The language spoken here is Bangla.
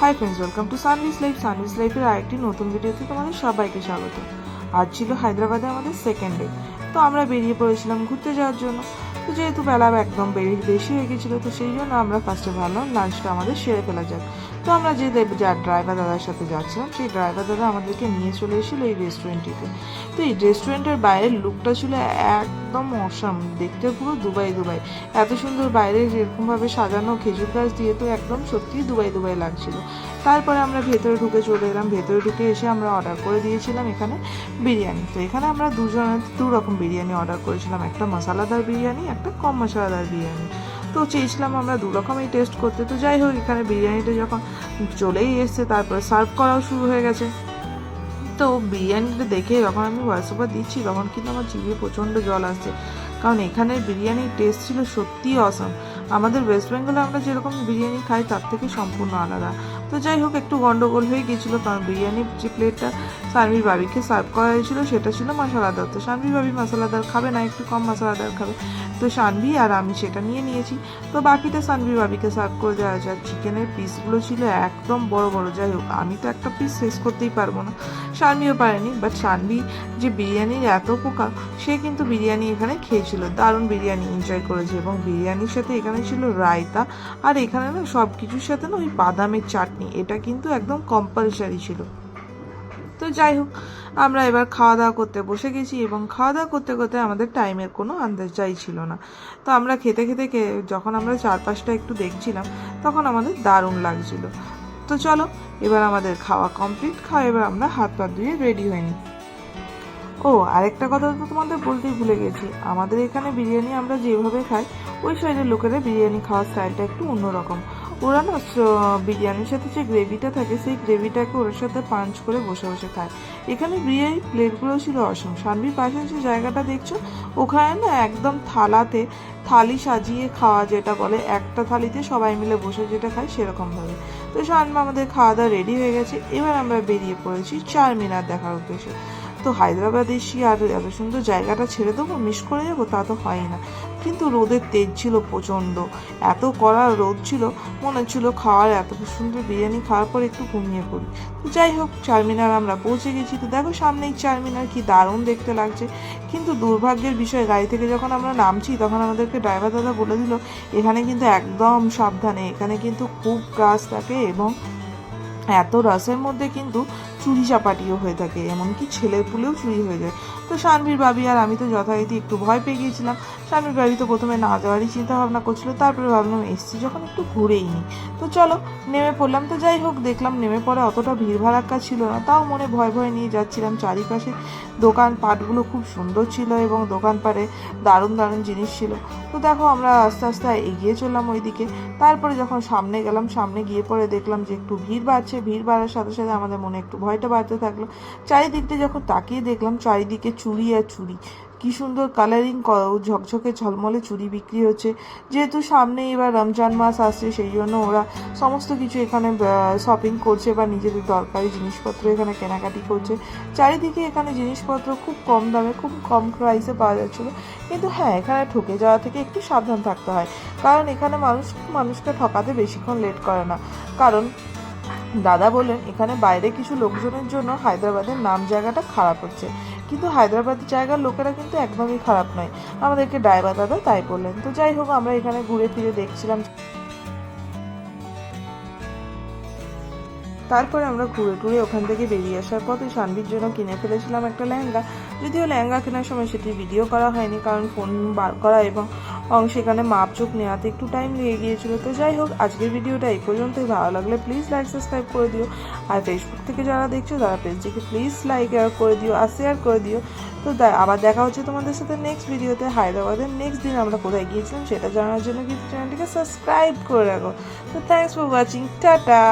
Hi friends welcome to Sanvis life Sanvis লাইফের আরেকটি নতুন ভিডিওতে তোমাদের সবাইকে স্বাগত। আজ ছিল হায়দ্রাবাদে আমাদের সেকেন্ড ডে তো আমরা বেরিয়ে পড়েছিলাম ঘুরতে যাওয়ার জন্য। তো যেহেতু বেলা একদম বেরি বেশি হয়ে গেছিল, তো সেই জন্য আমরা ফার্স্টে ভাবলাম লাঞ্চটা আমাদের সেরে ফেলা যাক। তো আমরা যে যার ড্রাইভার দাদার সাথে যাচ্ছিলাম, সেই ড্রাইভার দাদা আমাদেরকে নিয়ে চলে এসেছিল এই রেস্টুরেন্টটিতে তো এই রেস্টুরেন্টের বাইরের লুকটা ছিল একদম অসাম। দেখতে পুরো দুবাই দুবাই। এত সুন্দর বাইরে যেরকমভাবে সাজানো খেজুর গাছ দিয়ে তো একদম সত্যি দুবাই দুবাই লাগছিল। তারপরে আমরা ভেতরে ঢুকে চলে এলাম। ভেতরে ঢুকে এসে আমরা অর্ডার করে দিয়েছিলাম এখানে বিরিয়ানি। তো এখানে আমরা দুজনের দু রকম বিরিয়ানি অর্ডার করেছিলাম। একটা মশলাদার বিরিয়ানি, একটা কম মশলাদার বিরিয়ানি। তো চেয়েছিলাম আমরা দু রকমই টেস্ট করতে। তো যাই হোক, এখানে বিরিয়ানিটা যখন চলেই এসছে, তারপরে সার্ভ করাও শুরু হয়ে গেছে। তো বিরিয়ানিটা দেখে যখন আমি ভয়েস দিচ্ছি, তখন কিন্তু আমার জিভে প্রচণ্ড জল আসছে। কারণ এখানের বিরিয়ানির টেস্ট ছিল সত্যিই অসম আমাদের ওয়েস্ট বেঙ্গলে আমরা যেরকম বিরিয়ানি খাই, তার থেকে সম্পূর্ণ আলাদা। তো যাই হোক, একটু গন্ডগোল হয়ে গেছিল কারণ বিরিয়ানির যে প্লেটটা সানভির বাবিকে সার্ভ করা হয়েছিল, সেটা ছিল মশলাদার তো সানভি বাবি মশলাদার খাবে না, একটু কম মশলাদার খাবে। তো সানভি আর আমি সেটা নিয়ে নিয়েছি। তো বাকিটা সানভি বাবিকে সার্ভ করে দেওয়া আর চিকেনের পিসগুলো ছিল একদম বড় বড়। যাই হোক, আমি তো একটা পিস শেষ করতেই পারব না। সানভিও পারেনি বাট সানভি যে বিরিয়ানির এত পোকা, সে কিন্তু বিরিয়ানি এখানে খেয়েছিল, দারুণ বিরিয়ানি এনজয় করেছে এবং বিরিয়ানির সাথে এখানে ছিল রায়তা, আর এখানে না সব কিছুর সাথে না ওই বাদামের চাটনি, এটা কিন্তু একদম কম্পালসারি ছিল। তো যাই হোক, আমরা এবার খাওয়া দাওয়া করতে বসে গেছি এবং খাওয়া দাওয়া করতে করতে আমাদের টাইমের কোনো আন্দাজাই ছিল না। তো আমরা খেতে খেতে যখন আমরা চারপাশটা একটু দেখছিলাম, তখন আমাদের দারুণ লাগছিল। তো চলো, এবার আমাদের খাওয়া কমপ্লিট খাওয়া এবার আমরা হাত পা ধুয়ে রেডি হয়ে নিই ও, আরেকটা কথা তো তোমাদের বলতেই ভুলে গেছি। আমাদের এখানে বিরিয়ানি আমরা যেভাবে খাই, ওই সাইডের লোকেরা বিরিয়ানি খাওয়ার স্টাইলটা একটু অন্যরকম। ওরা না বিরিয়ানির সাথে যে গ্রেভিটা থাকে, সেই গ্রেভিটাকে ওর সাথে পাঞ্চ করে বসে বসে খায়। এখানে বিরিয়ানি প্লেটগুলো ছিল অসম। সানবির পাশে যে জায়গাটা দেখছ, ওখানে না একদম থালাতে থালি সাজিয়ে খাওয়া যেটা বলে, একটা থালিতে সবাই মিলে বসে যেটা খায় সেরকমভাবে তো সানমা আমাদের খাওয়া দাওয়া রেডি হয়ে গেছে। এবার আমরা বেরিয়ে পড়েছি চার মিনার দেখার উদ্দেশ্যে। তো হায়দ্রাবাদ এসি আর এত সুন্দর জায়গাটা ছেড়ে দেবো মিস করে যাব তা তো হয় না। কিন্তু রোদের তেজ ছিল প্রচণ্ড। এত কড়া রোদ ছিল, মনে হচ্ছিল খাওয়ার এত সুন্দর বিরিয়ানি খাওয়ার পর একটু ঘুমিয়ে পড়ি। তো যাই হোক, চারমিনার আমরা পৌঁছে গেছি। তো দেখো সামনেই চারমিনার, কি দারুণ দেখতে লাগছে। কিন্তু দুর্ভাগ্যের বিষয়, গাড়ি থেকে যখন আমরা নামছি, তখন আমাদেরকে ড্রাইভার দাদা বলে দিল, এখানে কিন্তু একদম সাবধানে, এখানে কিন্তু খুব গাছ থাকে এবং এত রাসের মধ্যে কিন্তু চুরি চাপাটিও হয়ে থাকে, এমনকি ছেলের পুলেও চুরি হয়ে যায়। তো শানভীর বাবি আর আমি তো যথারীতি একটু ভয় পেয়ে গিয়েছিলাম। শানভীর বাবি তো প্রথমে না যাওয়ারই চিন্তা ভাবনা করছিল, তারপরে ভাবলাম, এসছি যখন একটু ঘুরেই নিই তো চলো, নেমে পড়লাম। তো যাই হোক, দেখলাম নেমে পড়ে অতটা ভিড় ভাড়াক্কা ছিল না, তাও মনে ভয় ভয় নিয়ে যাচ্ছিলাম চারিপাশে। দোকানপাটগুলো খুব সুন্দর ছিল এবং দোকানপাটে দারুণ দারুণ জিনিস ছিল। তো দেখো, আমরা আস্তে আস্তে এগিয়ে চললাম ওইদিকে। তারপরে যখন সামনে গেলাম, সামনে গিয়ে পরে দেখলাম যে একটু ভিড় বাড়ছে। ভিড় বাড়ার সাথে সাথে আমাদের মনে একটু ভয়টা বাড়তে থাকল। চারিদিকটা যখন তাকিয়ে দেখলাম, চারিদিকে চুড়ি আর চুড়ি কি সুন্দর কালারিং ঝকঝকে ঝলমলে চুড়ি বিক্রি হচ্ছে। যেহেতু সামনে এবার রমজান মাস আসছে, সেই জন্য ওরা সমস্ত কিছু এখানে শপিং করছে বা নিজেদের দরকারি জিনিসপত্র এখানে কেনাকাটি করছে। চারিদিকে এখানে জিনিসপত্র খুব কম দামে, খুব কম প্রাইসে পাওয়া যাচ্ছিল। কিন্তু হ্যাঁ এখানে ঠকে যাওয়া থেকে একটু সাবধান থাকতে হয়। কারণ এখানে মানুষ, মানুষকে ঠকাতে বেশিক্ষণ লেট করে না। কারণ দাদা বললেন এখানে বাইরে কিছু লোকজনের জন্য হায়দ্রাবাদের নাম জায়গাটা খারাপ হচ্ছে। কিন্তু হায়দ্রাবাদের জায়গার লোকেরা কিন্তু একদমই খারাপ নয়। আমাদেরকে ড্রাইভার দাদা তাই বললেন। তো যাই হোক, আমরা এখানে ঘুরে ফিরে দেখছিলাম। তারপরে আমরা ঘুরে টুরে ওখান থেকে বেরিয়ে আসার পথে সানভির জন্য কিনে ফেলেছিলাম একটা লেহেঙ্গা। যদিও লেহেঙ্গা কেনার সময় সেটি ভিডিও করা হয়নি, কারণ ফোন বার করা এবং এবং সেখানে মাপচোক নেওয়াতে একটু টাইম লেগে গিয়েছিল তো যাই হোক, আজকের ভিডিওটা এই পর্যন্তই। ভালো লাগলে প্লিজ লাইক সাবস্ক্রাইব করে দিও। আর ফেসবুক থেকে যারা দেখছ, তারা পেজটিকে প্লিজ লাইক করে দিও আর শেয়ার করে দিও। তো আবার দেখা হচ্ছে তোমাদের সাথে নেক্সট ভিডিওতে। হায়দ্রাবাদের নেক্সট দিন আমরা কোথায় গিয়েছিলাম সেটা জানার জন্য কিন্তু চ্যানেলটিকে সাবস্ক্রাইব করে রাখো। তো থ্যাংকস ফর ওয়াচিং টাটা!